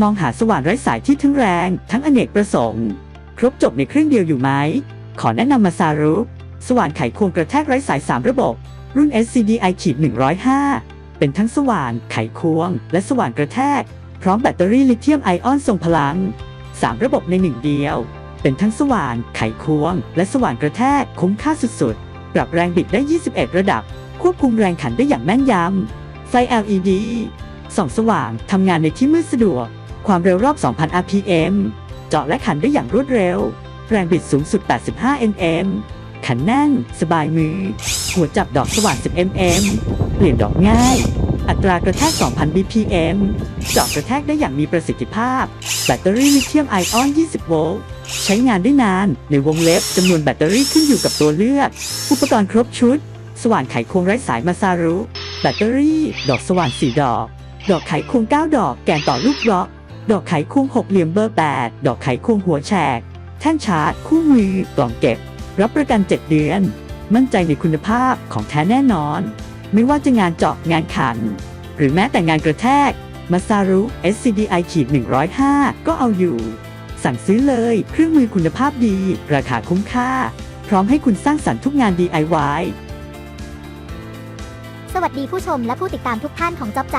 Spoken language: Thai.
มองหาสว่านไร้สายที่ทั้งแรง ทั้งอเนกประสงค์ ครบจบในเครื่องเดียวอยู่ไหม ขอแนะนำมาซารุสว่านไขควงกระแทกไร้สาย 3 ระบบ รุ่น SCDI ขีด105 เป็นทั้งสว่านไขควง และสว่านกระแทก พร้อมแบตเตอรี่ลิเธียมไอออนทรงพลัง 3 ระบบในหนึ่งเดียว เป็นทั้งสว่านไขควง และสว่านกระแทกคุ้มค่าสุดๆ ปรับแรงบิดได้ 21 ระดับ ควบคุมแรงขันได้อย่างแม่นยำไฟ LED ส่องสว่างทำงานในที่มืดสะดวก ความเร็วรอบ 2,000 rpm เจาะและขันได้อย่างรวดเร็ว แรงบิดสูงสุด 85 nm ขันแน่น สบายมือ หัวจับดอกสว่าน10 mm เปลี่ยนดอกง่าย อัตรากระแทก 2,000 bpm เจาะกระแทกได้อย่างมีประสิทธิภาพ แบตเตอรี่ลิเธียมไอออน 20 โวลต์ ใช้งานได้นาน ในวงเล็บจำนวนแบตเตอรี่ขึ้นอยู่กับตัวเลือก อุปกรณ์ครบชุด สว่านไขควงไร้สายมาซารุ แบตเตอรี่ ดอกสว่าน 4 ดอก ดอกไขควง 9 ดอก แกนต่อลูกบล็อก ดอกไขควงหกเหลี่ยมเบอร์ 8 ดอกไขควงหัวแฉก แท่นชาร์จคู่มือกล่องเก็บ รับประกัน 7 เดือน มั่นใจในคุณภาพของแท้แน่นอน ไม่ว่าจะงานเจาะงานขัน หรือแม้แต่งานกระแทกมาซารุ SCDI ขีด105 ก็เอาอยู่ สั่งซื้อเลยเครื่องมือคุณภาพดี ราคาคุ้มค่า พร้อมให้คุณสร้างสรรค์ทุกงาน DIY สวัสดีผู้ชมและผู้ติดตามทุกท่านของจ็อบใจ